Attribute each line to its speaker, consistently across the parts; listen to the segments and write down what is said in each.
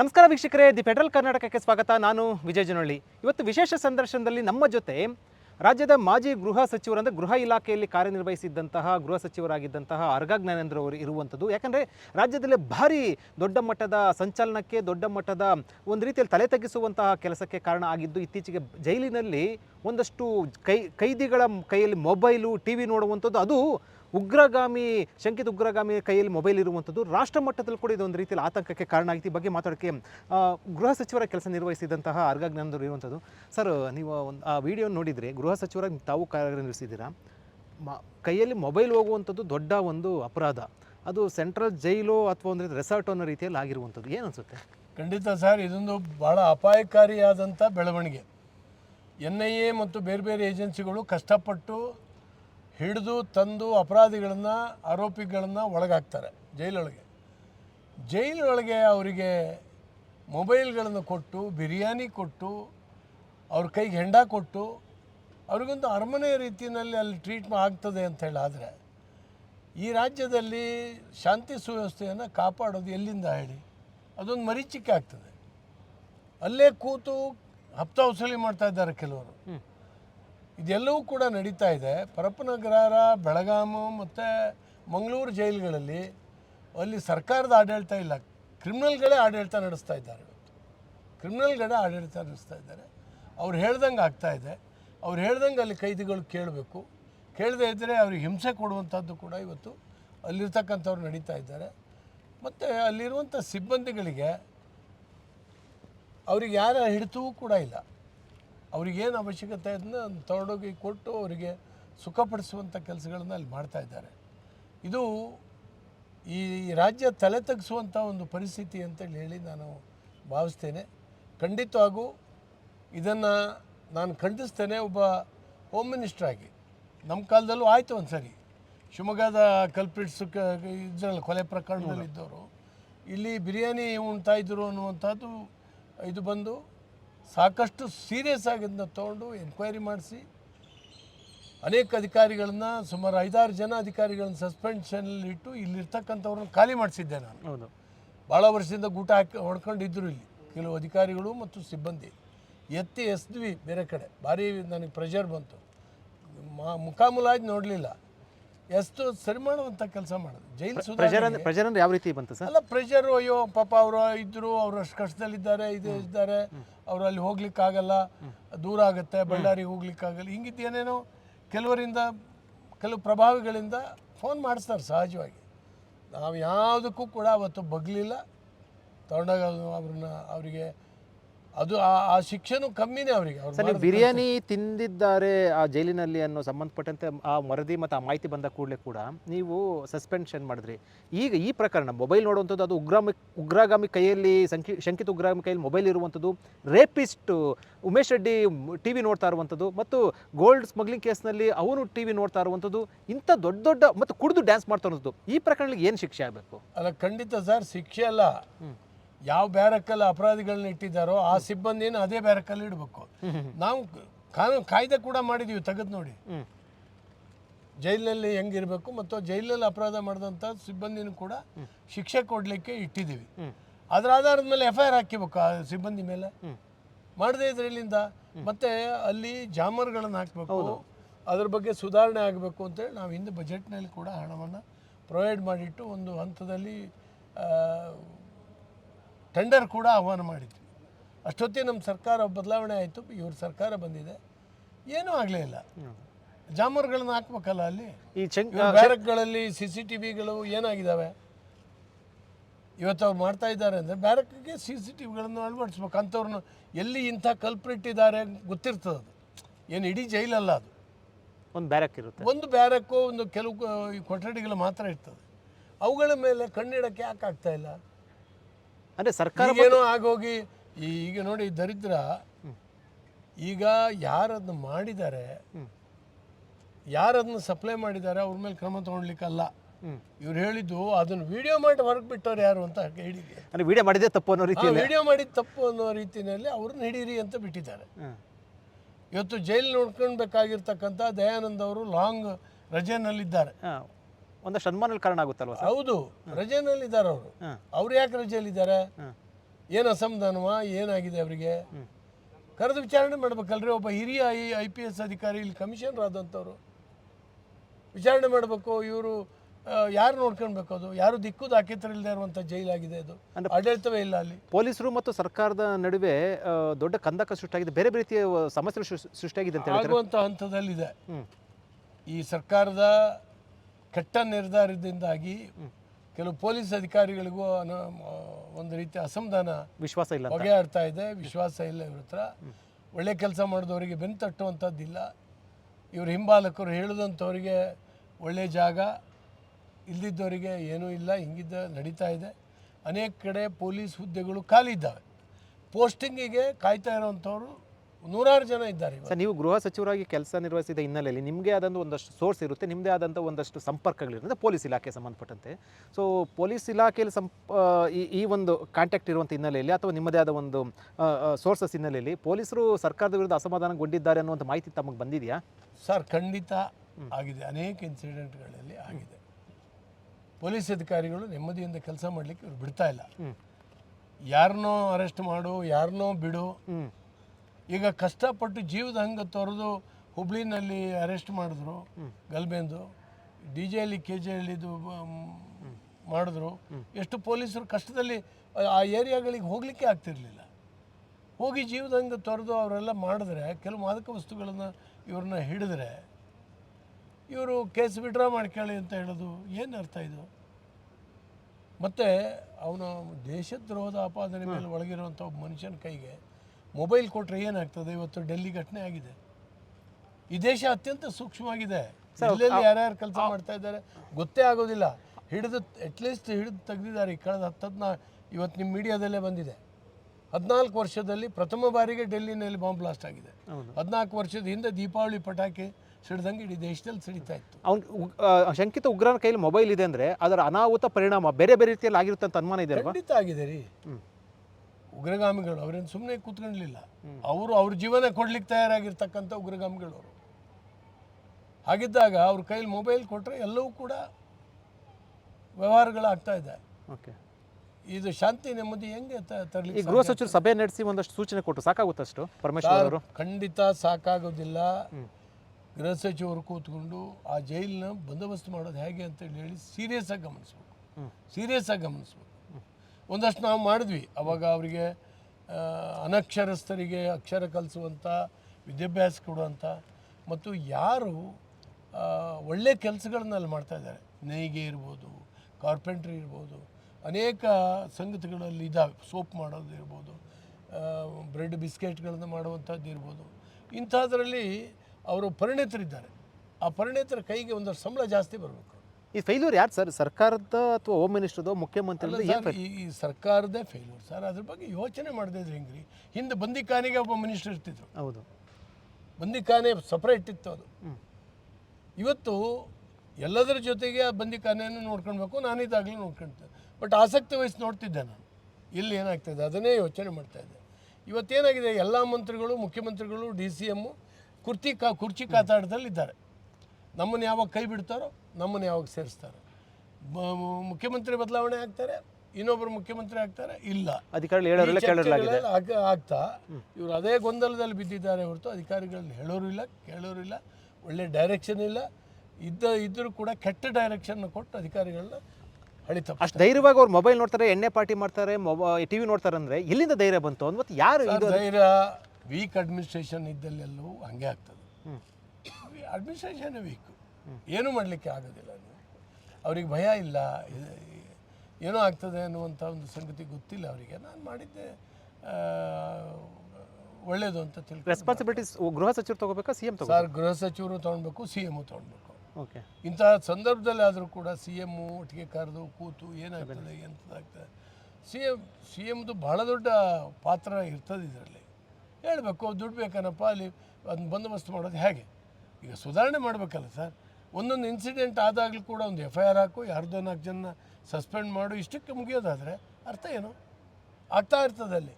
Speaker 1: ನಮಸ್ಕಾರ ವೀಕ್ಷಕರೇ, the federal ಕರ್ನಾಟಕಕ್ಕೆ ಸ್ವಾಗತ. ನಾನು ವಿಜಯ ಜನಹಳ್ಳಿ ಇವತ್ತು ವಿಶೇಷ ಸಂದರ್ಶನದಲ್ಲಿ ನಮ್ಮ ಜೊತೆ ರಾಜ್ಯದ ಮಾಜಿ ಗೃಹ ಸಚಿವರು ಅಂದರೆ ಗೃಹ ಇಲಾಖೆಯಲ್ಲಿ ಕಾರ್ಯನಿರ್ವಹಿಸಿದ್ದಂತಹ, ಗೃಹ ಸಚಿವರಾಗಿದ್ದಂತಹ ಅರ್ಗ ಜ್ಞಾನೇಂದ್ರ ಅವರು ಇರುವಂಥದ್ದು. ಯಾಕಂದರೆ ರಾಜ್ಯದಲ್ಲಿ ಭಾರಿ ದೊಡ್ಡ ಮಟ್ಟದ ಸಂಚಲನಕ್ಕೆ, ದೊಡ್ಡ ಮಟ್ಟದ ಒಂದು ರೀತಿಯಲ್ಲಿ ತಲೆ ತಗ್ಗಿಸುವಂತಹ ಕೆಲಸಕ್ಕೆ ಕಾರಣ ಆಗಿದ್ದು, ಇತ್ತೀಚೆಗೆ ಜೈಲಿನಲ್ಲಿ ಒಂದಷ್ಟು ಕೈ, ಕೈದಿಗಳ ಕೈಯಲ್ಲಿ ಮೊಬೈಲು ಟಿ ವಿ ನೋಡುವಂಥದ್ದು. ಅದು ಉಗ್ರಗಾಮಿ, ಶಂಕಿತ ಉಗ್ರಗಾಮಿ ಕೈಯಲ್ಲಿ ಮೊಬೈಲ್ ಇರುವಂಥದ್ದು ರಾಷ್ಟ್ರ ಮಟ್ಟದಲ್ಲಿ ಕೂಡ ಇದೊಂದು ರೀತಿಯಲ್ಲಿ ಆತಂಕಕ್ಕೆ ಕಾರಣ ಆಗಿತ್ತು ಈ ಬಗ್ಗೆ ಮಾತಾಡೋಕ್ಕೆ ಗೃಹ ಸಚಿವರ ಕೆಲಸ ನಿರ್ವಹಿಸಿದಂತಹ ಅರ್ಗ ಜ್ಞಾನದವರು ಇರುವಂಥದ್ದು ಸರ್ ನೀವು ಒಂದು, ಆ ವಿಡಿಯೋ ನೋಡಿದರೆ ಗೃಹ ಸಚಿವರಾಗಿ ತಾವು ಕಾರ್ಯನಿರ್ವಹಿಸಿದ್ದೀರಾ? ಮ, ಕೈಯಲ್ಲಿ ಮೊಬೈಲ್ ಹೋಗುವಂಥದ್ದು ದೊಡ್ಡ ಒಂದು ಅಪರಾಧ. ಅದು ಸೆಂಟ್ರಲ್ ಜೈಲು ಅಥವಾ ಒಂದು ರೆಸಾರ್ಟ್ ಅನ್ನೋ ರೀತಿಯಲ್ಲಿ ಆಗಿರುವಂಥದ್ದು ಏನು ಅನಿಸುತ್ತೆ?
Speaker 2: ಖಂಡಿತ ಸರ್ ಇದೊಂದು ಭಾಳ ಅಪಾಯಕಾರಿಯಾದಂಥ ಬೆಳವಣಿಗೆ. ಎನ್ ಐ ಎ ಮತ್ತು ಬೇರೆ ಬೇರೆ ಏಜೆನ್ಸಿಗಳು ಕಷ್ಟಪಟ್ಟು ಹಿಡಿದು ತಂದು ಅಪರಾಧಿಗಳನ್ನು, ಆರೋಪಿಗಳನ್ನು ಒಳಗಾಗ್ತಾರೆ ಜೈಲೊಳಗೆ. ಜೈಲೊಳಗೆ ಅವರಿಗೆ ಮೊಬೈಲ್ಗಳನ್ನು ಕೊಟ್ಟು, ಬಿರಿಯಾನಿ ಕೊಟ್ಟು, ಅವ್ರ ಕೈಗೆ ಹೆಂಡ ಕೊಟ್ಟು, ಅವ್ರಿಗೊಂದು ಅರಮನೆ ರೀತಿಯಲ್ಲಿ ಅಲ್ಲಿ ಟ್ರೀಟ್ ಆಗ್ತದೆ ಅಂತ ಆದರೆ ಈ ರಾಜ್ಯದಲ್ಲಿ ಶಾಂತಿ ಸುವ್ಯವಸ್ಥೆಯನ್ನು ಕಾಪಾಡೋದು ಎಲ್ಲಿಂದ ಹೇಳಿ? ಅದೊಂದು ಮರೀಚಿಕೆ ಆಗ್ತದೆ. ಅಲ್ಲೇ ಕೂತು ಹಪ್ತ ವಸೂಲಿ ಮಾಡ್ತಾ ಇದ್ದಾರೆ ಕೆಲವರು. ಇದೆಲ್ಲವೂ ಕೂಡ ನಡೀತಾ ಇದೆ. ಪರಪ್ಪನಗರ ಬೆಳಗಾಮು ಮತ್ತು ಮಂಗಳೂರು ಜೈಲುಗಳಲ್ಲಿ ಅಲ್ಲಿ ಸರ್ಕಾರದ ಆಡಳಿತ ಇಲ್ಲ. ಕ್ರಿಮಿನಲ್ಗಳೇ ಆಡಳಿತ ನಡೆಸ್ತಾ ಇದ್ದಾರೆ ಇವತ್ತು. ಕ್ರಿಮಿನಲ್ಗಳೇ ಆಡಳಿತ ನಡೆಸ್ತಾ ಇದ್ದಾರೆ. ಅವ್ರು ಹೇಳ್ದಂಗೆ ಇದೆ. ಅವ್ರು ಹೇಳ್ದಂಗೆ ಅಲ್ಲಿ ಕೈದಿಗಳು ಕೇಳಬೇಕು. ಕೇಳದೇ ಇದ್ದರೆ ಅವ್ರಿಗೆ ಹಿಂಸೆ ಕೊಡುವಂಥದ್ದು ಕೂಡ ಇವತ್ತು ಅಲ್ಲಿರ್ತಕ್ಕಂಥವ್ರು ನಡೀತಾ ಇದ್ದಾರೆ. ಮತ್ತು ಅಲ್ಲಿರುವಂಥ ಸಿಬ್ಬಂದಿಗಳಿಗೆ ಅವ್ರಿಗೆ ಯಾರ ಹಿಡಿತವೂ ಕೂಡ ಇಲ್ಲ. ಅವ್ರಿಗೇನು ಅವಶ್ಯಕತೆ ಅದನ್ನ ತಗೊಂಡೋಗಿ ಕೊಟ್ಟು ಅವರಿಗೆ ಸುಖಪಡಿಸುವಂಥ ಕೆಲಸಗಳನ್ನ ಅಲ್ಲಿ ಮಾಡ್ತಾ ಇದ್ದಾರೆ. ಇದು ಈ ರಾಜ್ಯ ತಲೆ ತಗ್ಗಿಸುವಂಥ ಒಂದು ಪರಿಸ್ಥಿತಿ ಅಂತೇಳಿ ಹೇಳಿ ನಾನು ಭಾವಿಸ್ತೇನೆ. ಖಂಡಿತವಾಗೂ ಇದನ್ನು ನಾನು ಖಂಡಿಸ್ತೇನೆ ಒಬ್ಬ ಹೋಮ್ ಮಿನಿಸ್ಟರ್ ಆಗಿ. ನಮ್ಮ ಕಾಲದಲ್ಲೂ ಆಯಿತು ಒಂದು ಸರಿ ಶಿವಮೊಗ್ಗದ ಕಲ್ಪ್ರಿಟ್ಸ್ ಇದ್ರಲ್ಲ ಕೊಲೆ ಪ್ರಕರಣದಲ್ಲಿ ಇದ್ದವರು ಇಲ್ಲಿ ಬಿರಿಯಾನಿ ಉಣ್ತಾ ಅನ್ನುವಂಥದ್ದು ಇದು ಬಂದು ಸಾಕಷ್ಟು ಸೀರಿಯಸ್ ಆಗಿ ತಗೊಂಡು ಎನ್ಕ್ವೈರಿ ಮಾಡಿಸಿ ಅನೇಕ ಅಧಿಕಾರಿಗಳನ್ನ ಸುಮಾರು ಐದಾರು ಜನ ಅಧಿಕಾರಿಗಳನ್ನ ಸಸ್ಪೆನ್ಷನಲ್ಲಿ ಇಟ್ಟು ಇಲ್ಲಿರ್ತಕ್ಕಂಥವ್ರನ್ನ ಖಾಲಿ ಮಾಡಿಸಿದ್ದೆ ನಾನು.
Speaker 1: ಹೌದು.
Speaker 2: ಭಾಳ ವರ್ಷದಿಂದ ಗೂಟ ಹಾಕಿ ಹೊಡ್ಕೊಂಡಿದ್ರು ಇಲ್ಲಿ. ಕೆಲವು ಅಧಿಕಾರಿಗಳು ಮತ್ತು ಸಿಬ್ಬಂದಿ. ಎತ್ತಿ ಎಸ್ದ್ವಿ ಬೇರೆ ಕಡೆ. ಭಾರಿ ನನಗೆ ಪ್ರೆಷರ್ ಬಂತು. ಮಾ ಮುಖಾಮುಲಾಜ್ ನೋಡಲಿಲ್ಲ. ಎಷ್ಟು ಸರಿ ಮಾಡುವಂಥ ಕೆಲಸ ಮಾಡೋದು. ಜೈಲ್
Speaker 1: ಪ್ರೆಷರ್
Speaker 2: ಸುಧಾರಣೆ
Speaker 1: ಅಂದ್ರೆ ಪ್ರೆಷರ್ ಅಂದ್ರೆ ಯಾವ ರೀತಿ ಬಂತು ಸರ್?
Speaker 2: ಅಲ್ಲ ಪ್ರೆಷರ್ ಅಯ್ಯೋ ಪಾಪ ಅವರು ಇದ್ರು ಅವ್ರು ಅಷ್ಟು ಕಷ್ಟದಲ್ಲಿದ್ದಾರೆ ಇದು ಇದ್ದಾರೆ ಅವ್ರು ಅಲ್ಲಿ ಹೋಗ್ಲಿಕ್ಕಾಗಲ್ಲ ದೂರ ಆಗುತ್ತೆ ಬಳ್ಳಾರಿಗೆ ಹೋಗ್ಲಿಕ್ಕಾಗಲ್ಲ ಹಿಂಗಿದ್ದು ಏನೇನೋ ಕೆಲವರಿಂದ ಕೆಲವು ಪ್ರಭಾವಿಗಳಿಂದ ಫೋನ್ ಮಾಡಿಸ್ತಾರೆ ಸಹಜವಾಗಿ. ನಾವು ಯಾವುದಕ್ಕೂ ಕೂಡ ಅವತ್ತು ಬಗ್ಲಿಲ್ಲ. ತಗೊಂಡಾಗ ಅವ್ರನ್ನ ಅವರಿಗೆ ಅದು ಆ ಶಿಕ್ಷೆನೂ ಕಮ್ಮಿನೇ ಅವರಿಗೆ. ಅವ್ರು
Speaker 1: ಸರ್ ನೀವು ಬಿರಿಯಾನಿ ತಿಂದಿದ್ದಾರೆ ಆ ಜೈಲಿನಲ್ಲಿ ಅನ್ನೋ ಸಂಬಂಧಪಟ್ಟಂತೆ ಆ ವರದಿ ಮತ್ತು ಆ ಮಾಹಿತಿ ಬಂದ ಕೂಡಲೇ ಕೂಡ ನೀವು ಸಸ್ಪೆನ್ಷನ್ ಮಾಡಿದ್ರಿ. ಈಗ ಈ ಪ್ರಕರಣ ಮೊಬೈಲ್ ನೋಡುವಂಥದ್ದು ಅದು ಉಗ್ರಾಮಿ ಉಗ್ರಗಾಮಿ ಕೈಯಲ್ಲಿ ಸಂಕಿ ಶಂಕಿತ ಉಗ್ರಗಾಮಿ ಕೈಯಲ್ಲಿ ಮೊಬೈಲ್ ಇರುವಂಥದ್ದು rapist Umesh Reddy T V ನೋಡ್ತಾ ಇರುವಂಥದ್ದು ಮತ್ತು ಗೋಲ್ಡ್ ಸ್ಮಗ್ಲಿಂಗ್ ಕೇಸ್ನಲ್ಲಿ ಅವನು ಟಿ ವಿ ನೋಡ್ತಾ ಇರುವಂಥದ್ದು ಇಂಥ ದೊಡ್ಡ ದೊಡ್ಡ ಮತ್ತು ಕುಡಿದು ಡ್ಯಾನ್ಸ್ ಮಾಡ್ತಾ ಇರೋದು ಈ ಪ್ರಕರಣಗಳಿಗೆ ಏನು ಶಿಕ್ಷೆ ಆಗಬೇಕು?
Speaker 2: ಅಲ್ಲ ಖಂಡಿತ ಸರ್ ಶಿಕ್ಷೆ ಅಲ್ಲ. ಯಾವ ಬ್ಯಾರಕ್ಕಲ್ಲಿ ಅಪರಾಧಿಗಳನ್ನ ಇಟ್ಟಿದ್ದಾರೋ ಆ ಸಿಬ್ಬಂದಿನ ಅದೇ ಬ್ಯಾರಕ್ಕಲ್ಲಿ ಇಡಬೇಕು. ನಾವು ಕಾನೂನು ಕಾಯ್ದೆ ಕೂಡ ಮಾಡಿದೀವಿ ತೆಗೆದು ನೋಡಿ.
Speaker 1: ಜೈಲಲ್ಲಿ
Speaker 2: ಜೈಲಿನಲ್ಲಿ ಹೆಂಗಿರಬೇಕು ಮತ್ತು ಜೈಲಲ್ಲಿ ಅಪರಾಧ ಮಾಡಿದಂಥ ಸಿಬ್ಬಂದಿನೂ ಕೂಡ ಶಿಕ್ಷೆ ಕೊಡಲಿಕ್ಕೆ ಇಟ್ಟಿದ್ದೀವಿ. ಅದರ ಆಧಾರದ ಮೇಲೆ ಎಫ್ ಐ ಆರ್ ಹಾಕಿಬೇಕು ಆ ಸಿಬ್ಬಂದಿ ಮೇಲೆ. ಮಾಡದೇ ಇದ್ರೆ ಇಲ್ಲಿಂದ ಮತ್ತೆ ಅಲ್ಲಿ ಜಾಮರ್ಗಳನ್ನು ಹಾಕಬೇಕು. ಅದ್ರ ಬಗ್ಗೆ ಸುಧಾರಣೆ ಆಗಬೇಕು ಅಂತೇಳಿ ನಾವು ಹಿಂದೆ ಬಜೆಟ್ನಲ್ಲಿ ಕೂಡ ಹಣವನ್ನು ಪ್ರೊವೈಡ್ ಮಾಡಿಟ್ಟು ಒಂದು ಹಂತದಲ್ಲಿ ಟೆಂಡರ್ ಕೂಡ ಆಹ್ವಾನ ಮಾಡಿದ್ವಿ. ಅಷ್ಟೊತ್ತಿಗೆ ನಮ್ಮ ಸರ್ಕಾರ ಬದಲಾವಣೆ ಆಯಿತು ಇವ್ರ ಸರ್ಕಾರ ಬಂದಿದೆ. ಏನೂ ಆಗಲೇ ಇಲ್ಲ. ಜಾಮರ್ಗಳನ್ನ ಹಾಕ್ಬೇಕಲ್ಲ ಅಲ್ಲಿ?
Speaker 1: ಈ
Speaker 2: ಬ್ಯಾರಕ್ಗಳಲ್ಲಿ ಸಿ ಸಿ ಟಿ ವಿಗಳು ಏನಾಗಿದ್ದಾವೆ ಇವತ್ತು ಅವ್ರು ಮಾಡ್ತಾ ಇದ್ದಾರೆ ಅಂದರೆ ಬ್ಯಾರಕ್ಗೆ ಸಿ ಸಿ ಟಿ ವಿಗಳನ್ನು ಅಳವಡಿಸ್ಬೇಕು. ಅಂಥವ್ರನ್ನ ಎಲ್ಲಿ ಇಂಥ ಕಲ್ಪ್ರಿಟ್ ಇದ್ದಾರೆ ಗೊತ್ತಿರ್ತದೆ ಅದು. ಏನು ಇಡೀ ಜೈಲಲ್ಲ ಅದು.
Speaker 1: ಒಂದು ಬ್ಯಾರಕ್ ಇರುತ್ತೆ.
Speaker 2: ಒಂದು ಬ್ಯಾರಕ್ಕು ಒಂದು ಕೆಲವು ಈ ಕೊಠಡಿಗಳು ಮಾತ್ರ ಇರ್ತದೆ. ಅವುಗಳ ಮೇಲೆ ಕಣ್ಣಿಡಕ್ಕೆ ಯಾಕೆ ಆಗ್ತಾ ಇಲ್ಲ?
Speaker 1: ಅಂದರೆ ಸರ್ಕಾರ
Speaker 2: ಏನೋ ಆಗೋಗಿ ಈಗ ನೋಡಿ ದರಿದ್ರ ಈಗ ಯಾರದನ್ನ ಮಾಡಿದ್ದಾರೆ ಯಾರದನ್ನ ಸಪ್ಲೈ ಮಾಡಿದ್ದಾರೆ ಅವ್ರ ಮೇಲೆ ಕ್ರಮ ತಗೊಳ್ಲಿಕ್ಕಲ್ಲ. ಇವ್ರು ಹೇಳಿದ್ದು ಅದನ್ನ ವಿಡಿಯೋ ಮಾಡಿ ಹೊರಗೆ ಬಿಟ್ಟವ್ರು ಯಾರು ಅಂತ ಹೇಳಿದೆ
Speaker 1: ಅಂದರೆ ವಿಡಿಯೋ ಮಾಡಿದ್ದೆ ತಪ್ಪು ಅನ್ನೋ ರೀತಿ
Speaker 2: ವಿಡಿಯೋ ಮಾಡಿದ ತಪ್ಪು ಅನ್ನೋ ರೀತಿಯಲ್ಲಿ ಅವ್ರನ್ನ ಹಿಡೀರಿ ಅಂತ ಬಿಟ್ಟಿದ್ದಾರೆ. ಇವತ್ತು ಜೈಲ್ ನೋಡ್ಕೊಳ್ಬೇಕಾಗಿರ್ತಕ್ಕಂಥ ದಯಾನಂದ್ ಅವರು ಲಾಂಗ್ ರಜೆನಲ್ಲಿದ್ದಾರೆ.
Speaker 1: ಒಂದಷ್ಟು ಅನುಮಾನಗಳು ಕಾರಣ ಆಗುತ್ತಲ್ವ ಸರ್?
Speaker 2: ಹೌದು ರಜೆನಲ್ಲಿದ್ದಾರೆ ಅವರು.
Speaker 1: ಹಾಂ
Speaker 2: ಅವ್ರು ಯಾಕೆ ರಜೆಯಲ್ಲಿ
Speaker 1: ಇದ್ದಾರೆ
Speaker 2: ಏನು ಅಸಮಾಧಾನವ ಏನಾಗಿದೆ ಅವರಿಗೆ? ಕರೆದು ವಿಚಾರಣೆ ಮಾಡ್ಬೇಕಲ್ರಿ ಒಬ್ಬ ಹಿರಿಯ ಐ ಐ ಪಿ ಎಸ್ ಅಧಿಕಾರಿ ಇಲ್ಲಿ ಕಮಿಷನರ್ ಆದಂಥವ್ರು. ವಿಚಾರಣೆ ಮಾಡಬೇಕು ಇವರು ಯಾರು ನೋಡ್ಕೊಳ್ಬೇಕು ಅದು? ಯಾರು ದಿಕ್ಕು ದಾಖಿತರಿಲ್ಲದೆ ಇರುವಂಥ ಜೈಲಾಗಿದೆ ಅದು. ಆಡಳಿತವೇ ಇಲ್ಲ ಅಲ್ಲಿ.
Speaker 1: ಪೊಲೀಸರು ಮತ್ತು ಸರ್ಕಾರದ ನಡುವೆ ದೊಡ್ಡ ಕಂದಕ ಸೃಷ್ಟಿಯಾಗಿದೆ. ಬೇರೆ ಬೇರೆ ರೀತಿಯ ಸಮಸ್ಯೆಗಳು ಸೃಷ್ಟಿ- ಸೃಷ್ಟಿಯಾಗಿದೆ ಅಂತ ಹೇಳುವಂಥ
Speaker 2: ಆಗುವಂಥ ಹಂತದಲ್ಲಿದೆ. ಈ ಸರ್ಕಾರದ ಕೆಟ್ಟ ನಿರ್ಧಾರದಿಂದಾಗಿ ಕೆಲವು ಪೊಲೀಸ್ ಅಧಿಕಾರಿಗಳಿಗೂ ಅನ ಒಂದು ರೀತಿ ಅಸಮಾಧಾನ
Speaker 1: ವಿಶ್ವಾಸ ಇಲ್ಲ ಅಂತ.
Speaker 2: ಹೊಗೆ ಆಡ್ತಾ ಇದೆ. ವಿಶ್ವಾಸ ಇಲ್ಲ ಇವ್ರ ಹತ್ರ. ಒಳ್ಳೆ ಕೆಲಸ ಮಾಡಿದವರಿಗೆ ಬೆನ್ನು ತಟ್ಟುವಂಥದ್ದಿಲ್ಲ. ಇವರು ಹಿಂಬಾಲಕರು ಹೇಳಿದಂಥವ್ರಿಗೆ ಒಳ್ಳೆ ಜಾಗ. ಇಲ್ದಿದ್ದವರಿಗೆ ಏನೂ ಇಲ್ಲ. ಹಿಂಗಿದ್ದ ನಡೀತಾ ಇದೆ. ಅನೇಕ ಕಡೆ ಪೊಲೀಸ್ ಹುದ್ದೆಗಳು ಖಾಲಿ ಇದ್ದಾವೆ. ಪೋಸ್ಟಿಂಗಿಗೆ ಕಾಯ್ತಾ ಇರೋವಂಥವ್ರು ನೂರಾರು ಜನ ಇದ್ದಾರೆ
Speaker 1: ಸರ್ ನೀವು ಗೃಹ ಸಚಿವರಾಗಿ ಕೆಲಸ ನಿರ್ವಹಿಸಿದ ಹಿನ್ನೆಲೆಯಲ್ಲಿ ನಿಮಗೆ ಆದಂಥ ಒಂದಷ್ಟು ಸೋರ್ಸ್ ಇರುತ್ತೆ ನಿಮ್ಮದೇ ಆದಂಥ ಒಂದಷ್ಟು ಸಂಪರ್ಕಗಳಿರುತ್ತೆ ಪೊಲೀಸ್ ಇಲಾಖೆ ಸಂಬಂಧಪಟ್ಟಂತೆ. ಸೊ ಪೊಲೀಸ್ ಇಲಾಖೆಯಲ್ಲಿ ಸಂಪ್ ಈ ಈ ಒಂದು ಕಾಂಟ್ಯಾಕ್ಟ್ ಇರುವಂಥ ಹಿನ್ನೆಲೆಯಲ್ಲಿ ಅಥವಾ ನಿಮ್ಮದೇ ಆದ ಒಂದು ಸೋರ್ಸಸ್ ಹಿನ್ನೆಲೆಯಲ್ಲಿ ಪೊಲೀಸರು ಸರ್ಕಾರದ ವಿರುದ್ಧ ಅಸಮಾಧಾನಗೊಂಡಿದ್ದಾರೆ ಅನ್ನುವಂಥ ಮಾಹಿತಿ ತಮಗೆ ಬಂದಿದೆಯಾ?
Speaker 2: ಸರ್ ಖಂಡಿತ ಆಗಿದೆ. ಅನೇಕ ಇನ್ಸಿಡೆಂಟ್ಗಳಲ್ಲಿ ಆಗಿದೆ. ಪೊಲೀಸ್ ಅಧಿಕಾರಿಗಳು ನೆಮ್ಮದಿಯಿಂದ ಕೆಲಸ ಮಾಡಲಿಕ್ಕೆ ಇವ್ರು ಬಿಡ್ತಾ ಇಲ್ಲ. ಯಾರನ್ನೋ ಅರೆಸ್ಟ್ ಮಾಡು ಯಾರನ್ನೋ ಬಿಡು.
Speaker 1: ಹ್ಞೂ
Speaker 2: ಈಗ ಕಷ್ಟಪಟ್ಟು ಜೀವದ ಹಂಗೆ ತೊರೆದು ಹುಬ್ಳಿನಲ್ಲಿ ಅರೆಸ್ಟ್ ಮಾಡಿದ್ರು ಗಲ್ಬೇಂದು. ಡಿ ಜೆ ಅಲ್ಲಿ ಕೆ ಜೆ ಹಳ್ಳಿದು ಮಾಡಿದ್ರು. ಎಷ್ಟು ಪೊಲೀಸರು ಕಷ್ಟದಲ್ಲಿ ಆ- ಆ ಏರಿಯಾಗಳಿಗೆ ಹೋಗಲಿಕ್ಕೆ ಆಗ್ತಿರಲಿಲ್ಲ. ಹೋಗಿ ಜೀವದ ಹಂಗೆ ತೊರೆದು ಅವರೆಲ್ಲ ಮಾಡಿದ್ರೆ ಕೆಲವು ಮಾದಕ ವಸ್ತುಗಳನ್ನು ಇವ್ರನ್ನ ಹಿಡಿದ್ರೆ ಇವರು ಕೇಸ್ ವಿಡ್ರಾ ಮಾಡ್ಕೊಳ್ಳಿ ಅಂತ ಹೇಳೋದು ಏನು ಅರ್ಥ ಇದು? ಮತ್ತು ಅವನು ದೇಶದ್ರೋಹದ ಆಪಾದನೆ ಮೇಲೆ ಒಳಗಿರುವಂಥ ಒಬ್ಬ ಮನುಷ್ಯನ ಕೈಗೆ ಮೊಬೈಲ್ ಕೊಟ್ಟರೆ ಏನಾಗ್ತದೆ? ಇವತ್ತು ಡೆಲ್ಲಿ ಘಟನೆ ಆಗಿದೆ. ಈ ದೇಶ ಅತ್ಯಂತ ಸೂಕ್ಷ್ಮವಾಗಿದೆ. ಎಲ್ಲೆಲ್ಲಿ ಯಾರ್ಯಾರು ಕೆಲಸ ಮಾಡ್ತಾ ಇದ್ದಾರೆ ಗೊತ್ತೇ ಆಗೋದಿಲ್ಲ. ಹಿಡಿದು ಅಟ್ಲೀಸ್ಟ್ ಹಿಡಿದು ತೆಗೆದಿದ್ದಾರೆ. ಕಳೆದ ಹತ್ತು ಹದಿನಾ ಇವತ್ತು ನಿಮ್ಮ ಮೀಡಿಯಾದಲ್ಲೇ ಬಂದಿದೆ. ಹದಿನಾಲ್ಕು ವರ್ಷದಲ್ಲಿ ಪ್ರಥಮ ಬಾರಿಗೆ ಡೆಲ್ಲಿನಲ್ಲಿ ಬಾಂಬ್ ಬ್ಲಾಸ್ಟ್ ಆಗಿದೆ.
Speaker 1: ಹೌದು.
Speaker 2: ಹದಿನಾಲ್ಕು ವರ್ಷದ ಹಿಂದೆ ದೀಪಾವಳಿ ಪಟಾಕಿ ಸಿಡ್ದಂಗೆ ಇಡೀ ದೇಶದಲ್ಲಿ ಸಿಡಿತಾ ಇತ್ತು.
Speaker 1: ಅವ್ನು ಶಂಕಿತ ಉಗ್ರನ ಕೈಯಲ್ಲಿ ಮೊಬೈಲ್ ಇದೆ ಅಂದರೆ ಅದರ ಅನಾಹುತ ಪರಿಣಾಮ ಬೇರೆ ಬೇರೆ ರೀತಿಯಲ್ಲಿ ಆಗಿರುತ್ತೆ ಅಂತ ಅನುಮಾನ ಇದೆ
Speaker 2: ಖಂಡಿತ ಆಗಿದೆ ರೀ. ಉಗ್ರಗಾಮಿಗಳು ಅವ್ರೇನು ಸುಮ್ಮನೆ ಕೂತ್ಕೊಂಡಿಲ್ಲ. ಅವರು ಅವ್ರ ಜೀವನ ಕೊಡ್ಲಿಕ್ಕೆ ತಯಾರಾಗಿರ್ತಕ್ಕಂಥ ಉಗ್ರಗಾಮಿಗಳು ಅವರು. ಹಾಗಿದ್ದಾಗ ಅವ್ರ ಕೈಲಿ ಮೊಬೈಲ್ ಕೊಟ್ಟರೆ ಎಲ್ಲವೂ ಕೂಡ ವ್ಯವಹಾರಗಳಾಗ್ತಾ ಇದೆ.
Speaker 1: ಓಕೆ.
Speaker 2: ಇದು ಶಾಂತಿ ನೆಮ್ಮದಿ ಹೆಂಗೆ ತರಲಿ
Speaker 1: ಈ ಗೃಹ ಸಚಿವರು ಸಭೆ ನಡೆಸಿ ಒಂದಷ್ಟು ಸೂಚನೆ ಕೊಟ್ಟು ಸಾಕಾಗುತ್ತಷ್ಟು ಪರಮೇಶ್ವರ್ ಅವರು?
Speaker 2: ಖಂಡಿತ ಸಾಕಾಗೋದಿಲ್ಲ. ಗೃಹ ಸಚಿವರು ಕೂತ್ಕೊಂಡು ಆ ಜೈಲನ್ನ ಬಂದೋಬಸ್ತ್ ಮಾಡೋದು ಹೇಗೆ ಅಂತೇಳಿ ಹೇಳಿ ಸೀರಿಯಸ್ ಆಗಿ ಗಮನಿಸ್ಬೇಕು. ಸೀರಿಯಸ್ ಆಗಿ ಗಮನಿಸ್ಬೇಕು. ಒಂದಷ್ಟು ನಾವು ಮಾಡಿದ್ವಿ. ಅವಾಗ ಅವರಿಗೆ ಅನಕ್ಷರಸ್ಥರಿಗೆ ಅಕ್ಷರ ಕಲಿಸುವಂಥ ವಿದ್ಯಾಭ್ಯಾಸ ಕೊಡುವಂಥ ಮತ್ತು ಯಾರು ಒಳ್ಳೆಯ ಮಾಡ್ತಾ ಇದ್ದಾರೆ. ನೇಯ್ಗೆ ಇರ್ಬೋದು, ಕಾರ್ಪೆಂಟ್ರಿ ಇರ್ಬೋದು, ಅನೇಕ ಸಂಗತಿಗಳಲ್ಲಿ ಇದ್ದಾವೆ ಸೋಪ್ ಮಾಡೋದು ಇರ್ಬೋದು ಬ್ರೆಡ್ ಬಿಸ್ಕೆಟ್ಗಳನ್ನು ಮಾಡುವಂಥದ್ದು ಇರ್ಬೋದು. ಇಂಥದ್ರಲ್ಲಿ ಅವರು ಪರಿಣಿತರಿದ್ದಾರೆ. ಆ ಪರಿಣಿತರ ಕೈಗೆ ಒಂದಷ್ಟು ಸಂಬಳ ಜಾಸ್ತಿ ಬರಬೇಕು.
Speaker 1: ಈ ಫೇಲ್ಯೂರ್ ಯಾರು ಸರ್? ಸರ್ಕಾರದ ಅಥವಾ ಹೋಮ್ ಮಿನಿಸ್ಟರ್ದು ಮುಖ್ಯಮಂತ್ರಿ ಏನು
Speaker 2: ಈ ಈ ಸರ್ಕಾರದೇ ಫೇಲ್ಯೂರ್ ಸರ್. ಅದ್ರ ಬಗ್ಗೆ ಯೋಚನೆ ಮಾಡದೇ ಇದ್ರೆ ಹೆಂಗ್ರಿ? ಹಿಂದೆ ಬಂದಿಕಾನಿಗೆ ಒಬ್ಬ ಮಿನಿಸ್ಟರ್ ಇರ್ತಿದ್ರು.
Speaker 1: ಹೌದು.
Speaker 2: ಬಂದಿಖಾನೆ ಸಪ್ರೇಟ್ ಇತ್ತು ಅದು. ಇವತ್ತು ಎಲ್ಲದರ ಜೊತೆಗೆ ಆ ಬಂದಿಖಾನೆಯನ್ನು ನೋಡ್ಕೊಳ್ಬೇಕು ನಾನು ಇದಾಗಲೂ ನೋಡ್ಕೊಳ್ತೇನೆ ಬಟ್ ಆಸಕ್ತಿ ವಹಿಸಿ ನೋಡ್ತಿದ್ದೆ ನಾನು. ಇಲ್ಲಿ ಏನಾಗ್ತದೆ? ಅದನ್ನೇ ಯೋಚನೆ ಮಾಡ್ತಾ ಇದ್ದೆ. ಇವತ್ತೇನಾಗಿದೆ? ಎಲ್ಲ ಮಂತ್ರಿಗಳು ಮುಖ್ಯಮಂತ್ರಿಗಳು ಡಿ ಸಿ ಎಮ್ಮು ಕುರ್ತಿ ಕಾ ಕುರ್ಚಿ ಕಾತಾಟದಲ್ಲಿ ಇದ್ದಾರೆ ನಮ್ಮನ್ನು ಯಾವಾಗ ಕೈ ಬಿಡ್ತಾರೋ ನಮ್ಮನ್ನು ಯಾವಾಗ ಸೇರಿಸ್ತಾರೋ. ಮುಖ್ಯಮಂತ್ರಿ ಬದಲಾವಣೆ ಆಗ್ತಾರೆ ಇನ್ನೊಬ್ಬರು ಮುಖ್ಯಮಂತ್ರಿ ಆಗ್ತಾರೆ ಇಲ್ಲ.
Speaker 1: ಅಧಿಕಾರಿಗಳು
Speaker 2: ಆಗ್ತಾ ಇವರು ಅದೇ ಗೊಂದಲದಲ್ಲಿ ಬಿದ್ದಿದ್ದಾರೆ ಹೊರತು ಅಧಿಕಾರಿಗಳನ್ನ ಹೇಳೋರು ಇಲ್ಲ ಕೇಳೋರು ಇಲ್ಲ ಒಳ್ಳೆ ಡೈರೆಕ್ಷನ್ ಇಲ್ಲ. ಇದ್ದ ಇದ್ದರೂ ಕೂಡ ಕೆಟ್ಟ ಡೈರೆಕ್ಷನ್ ಕೊಟ್ಟು ಅಧಿಕಾರಿಗಳನ್ನ ಹಳಿತ
Speaker 1: ಅಷ್ಟು ಧೈರ್ಯವಾಗಿ ಅವ್ರು ಮೊಬೈಲ್ ನೋಡ್ತಾರೆ ಎಣ್ಣೆ ಪಾರ್ಟಿ ಮಾಡ್ತಾರೆ ಮೊಬ ಟಿವಿ ನೋಡ್ತಾರೆ ಅಂದ್ರೆ ಎಲ್ಲಿಂದ ಧೈರ್ಯ ಬಂತು? ಮತ್ತು ಯಾರು ಇದು
Speaker 2: ಧೈರ್ಯ ವೀಕ್ ಅಡ್ಮಿನಿಸ್ಟ್ರೇಷನ್ ಇದ್ದಲ್ಲೆಲ್ಲವೂ ಹಂಗೆ ಆಗ್ತದೆ. ಅಡ್ಮಿನಿಸ್ಟ್ರೇಷನ್ ವೀಕ್ ಏನೂ ಮಾಡಲಿಕ್ಕೆ ಆಗೋದಿಲ್ಲ ನೀವು. ಅವ್ರಿಗೆ ಭಯ ಇಲ್ಲ. ಏನೋ ಆಗ್ತದೆ ಅನ್ನುವಂಥ ಒಂದು ಸಂಗತಿ ಗೊತ್ತಿಲ್ಲ ಅವರಿಗೆ. ನಾನು ಮಾಡಿದ್ದೆ ಒಳ್ಳೇದು ಅಂತ ತಿಳ್ಕೊ
Speaker 1: ರೆಸ್ಪಾನ್ಸಿಬಿಲಿಟೀಸ್ ಗೃಹ ಸಚಿವರು ತಗೋಬೇಕಾ ಸಿ ಎಂ
Speaker 2: ಸರ್ ಗೃಹ ಸಚಿವರು ತೊಗೊಳ್ಬೇಕು ಸಿ ಎಮ್ಮು ತೊಗೊಳ್ಬೇಕು.
Speaker 1: ಓಕೆ
Speaker 2: ಇಂತಹ ಸಂದರ್ಭದಲ್ಲಿ ಆದರೂ ಕೂಡ ಸಿ ಎಮ್ಮು ಒಟ್ಟಿಗೆ ಕರೆದು ಕೂತು ಏನಾಗ್ತದೆ ಎಂಥದ್ದಾಗ್ತದೆ ಸಿ ಎಂ ಸಿ ಎಮ್ದು ಭಾಳ ದೊಡ್ಡ ಪಾತ್ರ ಇರ್ತದೆ ಇದರಲ್ಲಿ. ಹೇಳಬೇಕು ದುಡ್ಡು ಬೇಕೇನಪ್ಪ ಅಲ್ಲಿ ಅದನ್ನ ಬಂದೋಬಸ್ತ್ ಮಾಡೋದು ಹೇಗೆ? ಈಗ ಸುಧಾರಣೆ ಮಾಡಬೇಕಲ್ಲ ಸರ್? ಒಂದೊಂದು ಇನ್ಸಿಡೆಂಟ್ ಆದಾಗಲೂ ಕೂಡ ಒಂದು ಎಫ್ ಐ ಆರ್ ಹಾಕು ಯಾರ್ದೋ ನಾಲ್ಕು ಜನ ಸಸ್ಪೆಂಡ್ ಮಾಡು ಇಷ್ಟಕ್ಕೆ ಮುಗಿಯೋದಾದರೆ ಅರ್ಥ ಏನು? ಆಗ್ತಾ ಇರ್ತದೆ ಅಲ್ಲಿ.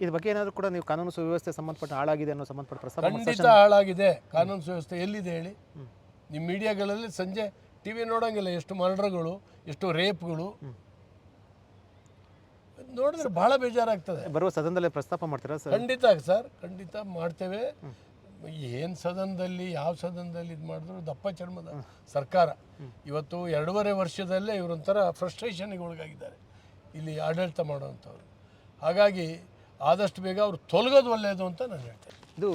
Speaker 1: ಇದ್ರ ಬಗ್ಗೆ ಏನಾದರೂ ಕೂಡ ನೀವು ಕಾನೂನು ಸುವ್ಯವಸ್ಥೆ ಸಂಬಂಧಪಟ್ಟ ಹಾಳಾಗಿದೆ ಅನ್ನೋ ಸಂಬಂಧಪಟ್ಟ ಪ್ರಸ್ತಾಪ
Speaker 2: ಖಂಡಿತ ಹಾಳಾಗಿದೆ. ಕಾನೂನು ಸುವ್ಯವಸ್ಥೆ ಎಲ್ಲಿದೆ ಹೇಳಿ? ನಿಮ್ಮ ಮೀಡಿಯಾಗಳಲ್ಲಿ ಸಂಜೆ ಟಿ ವಿ ನೋಡೋಂಗಿಲ್ಲ ಎಷ್ಟು ಮರ್ಡರ್ಗಳು ಎಷ್ಟು ರೇಪ್ಗಳು. ನೋಡಿದ್ರೆ ಬಹಳ ಬೇಜಾರಾಗ್ತದೆ.
Speaker 1: ಬರುವ ಸದನದಲ್ಲಿ ಪ್ರಸ್ತಾಪ ಮಾಡ್ತೀರಾ ಸರ್?
Speaker 2: ಖಂಡಿತ ಸರ್ ಖಂಡಿತ ಮಾಡ್ತೇವೆ. ಏನು ಸದನದಲ್ಲಿ, ಯಾವ ಸದನದಲ್ಲಿ ಇದು ಮಾಡಿದ್ರು ದಪ್ಪ ಚರ್ಮದ ಸರ್ಕಾರ. ಇವತ್ತು ಎರಡೂವರೆ ವರ್ಷದಲ್ಲೇ ಇವರೊಂಥರ ಫ್ರಸ್ಟ್ರೇಷನ್ಗೆ ಒಳಗಾಗಿದ್ದಾರೆ. ಇಲ್ಲಿ ಆಡಳಿತ ಮಾಡುವಂಥವ್ರು. ಹಾಗಾಗಿ ಆದಷ್ಟು ಬೇಗ ಅವ್ರು ತೊಲಗೋದು ಒಳ್ಳೆಯದು ಅಂತ ನಾನು ಹೇಳ್ತೇನೆ.
Speaker 1: ಇದು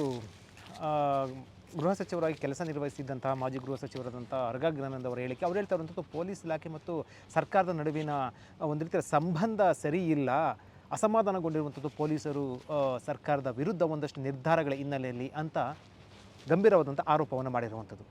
Speaker 1: ಗೃಹ ಸಚಿವರಾಗಿ ಕೆಲಸ ನಿರ್ವಹಿಸಿದ್ದಂತಹ ಮಾಜಿ ಗೃಹ ಸಚಿವರಾದಂಥ ಅರ್ಗ ಜ್ಞಾನಂದ್ ಅವರ ಹೇಳಿಕೆ, ಅವ್ರು ಹೇಳ್ತಾ ಇರುವಂಥದ್ದು, ಪೊಲೀಸ್ ಇಲಾಖೆ ಮತ್ತು ಸರ್ಕಾರದ ನಡುವಿನ ಒಂದು ರೀತಿಯ ಸಂಬಂಧ ಸರಿ ಇಲ್ಲ. ಅಸಮಾಧಾನಗೊಂಡಿರುವಂಥದ್ದು ಪೊಲೀಸರು ಸರ್ಕಾರದ ವಿರುದ್ಧ ಒಂದಷ್ಟು ನಿರ್ಧಾರಗಳ ಹಿನ್ನೆಲೆಯಲ್ಲಿ ಅಂತ ಗಂಭೀರವಾದಂಥ ಆರೋಪವನ್ನು ಮಾಡಿರುವಂಥದ್ದು.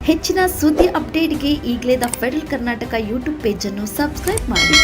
Speaker 3: ಹೆಚ್ಚಿನ ಸುದ್ದಿ ಅಪ್ಡೇಟ್ಗೆ ಈಗಲೇ ದ ಫೆಡರಲ್ ಕರ್ನಾಟಕ ಯೂಟ್ಯೂಬ್ ಪೇಜನ್ನು ಸಬ್ಸ್ಕ್ರೈಬ್ ಮಾಡಿ.